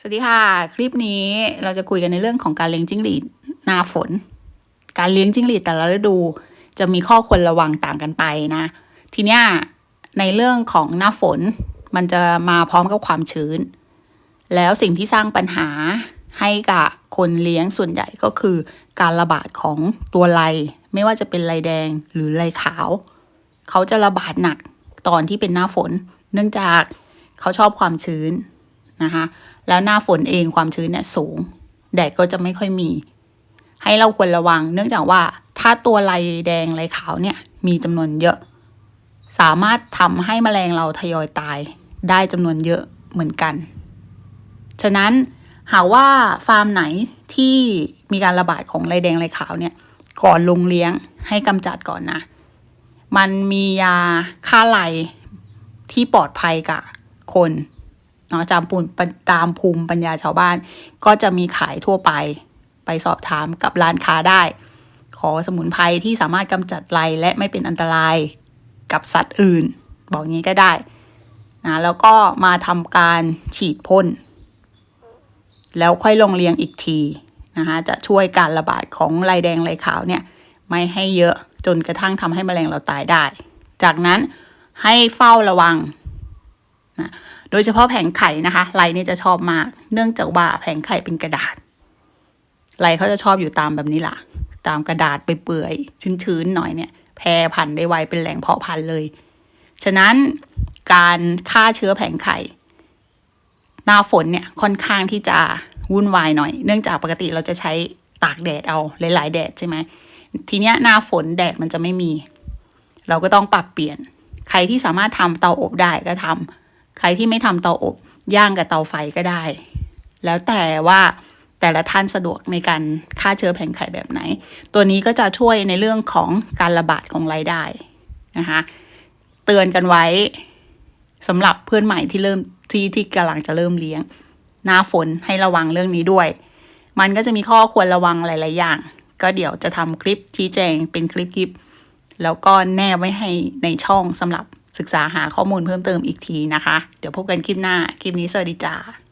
สวัสดีค่ะ คลิปนี้เราจะคุยกันในเรื่องของการเลี้ยงจิ้งหรีดหน้าฝน การเลี้ยงจิ้งหรีดแต่ละฤดูจะมีข้อควรระวังต่างกันไปนะ ทีเนี้ยในเรื่องของหน้าฝนมันจะมาพร้อมกับความชื้น แล้วสิ่งที่สร้างปัญหาให้กับคนเลี้ยงส่วนใหญ่ก็คือ การระบาดของตัวไรไม่ว่าจะเป็นไรแดงหรือไรขาว เขาจะระบาดหนักตอนที่เป็นหน้าฝน เนื่องจากเขาชอบความชื้นนะคะ แล้วหน้าฝนเองความชื้นเนี่ยสูง แดดก็จะไม่ค่อยมี ให้เราควรระวัง เนื่องจากว่าถ้าตัวลายแดงลายขาวเนี่ยมีจำนวนเยอะ สามารถทำให้แมลงเราทยอยตาย ได้จำนวนเยอะเหมือนกัน ฉะนั้นหากว่าฟาร์มไหนที่มีการระบาดของลายแดงลายขาวเนี่ย ก่อนลงเลี้ยงให้กำจัดก่อนนะ มันมียาฆ่าลายที่ปลอดภัยกับคน เนาะจามปูนตามภูมิปัญญาชาวบ้าน ก็จะมีขายทั่วไป ไปสอบถามกับร้านค้าได้ ขอสมุนไพรที่สามารถกำจัดไรและไม่เป็นอันตรายกับสัตว์อื่น บอกงี้ก็ได้นะแล้วก็มาทำการฉีดพ่น แล้วค่อยลงเลี้ยงอีกทีนะคะจะช่วยการระบาดของไรแดงไรขาวเนี่ยไม่ให้เยอะจนกระทั่งทำให้แมลงเราตายได้ จากนั้นให้เฝ้าระวังนะ โดยเฉพาะแผงไข่นะคะไรนี่จะชอบมาก เนื่องจากว่าแผงไข่เป็นกระดาษไรเขาจะชอบอยู่ตามแบบนี้ล่ะ ตามกระดาษไปเปื่อยๆชื้นๆหน่อยเนี่ย แพร่พันธุ์ได้ไวเป็นแหล่งเพาะพันธุ์เลย ฉะนั้นการฆ่าเชื้อแผงไข่หน้าฝนเนี่ยค่อนข้างที่จะวุ่นวายหน่อย เนื่องจากปกติเราจะใช้ตากแดดเอาหลายๆแดดใช่ไหมทีเนี้ยหน้าฝนแดดมันจะไม่มี เราก็ต้องปรับเปลี่ยน ใครที่สามารถทำเตาอบได้ก็ทำ ใครที่ไม่ทำเตาอบย่างกับเตาไฟก็ได้ แล้วแต่ว่าแต่ละท่านสะดวกในการฆ่าเชื้อแผงไข่แบบไหน ตัวนี้ก็จะช่วยในเรื่องของการระบาดของรายได้นะคะเตือนกันไว้สำหรับเพื่อนใหม่ที่เริ่มที่ที่กำลังจะเริ่มเลี้ยง หน้าฝนให้ระวังเรื่องนี้ด้วย มันก็จะมีข้อควรระวังหลาย ๆ อย่าง ก็เดี๋ยวจะทำคลิปชี้แจงเป็นคลิปคลิปแล้วก็แนบไว้ให้ในช่องสำหรับ ศึกษาหาข้อมูลเพิ่มเติมอีกทีนะคะ เดี๋ยวพบกันคลิปหน้า คลิปนี้สวัสดีจ้า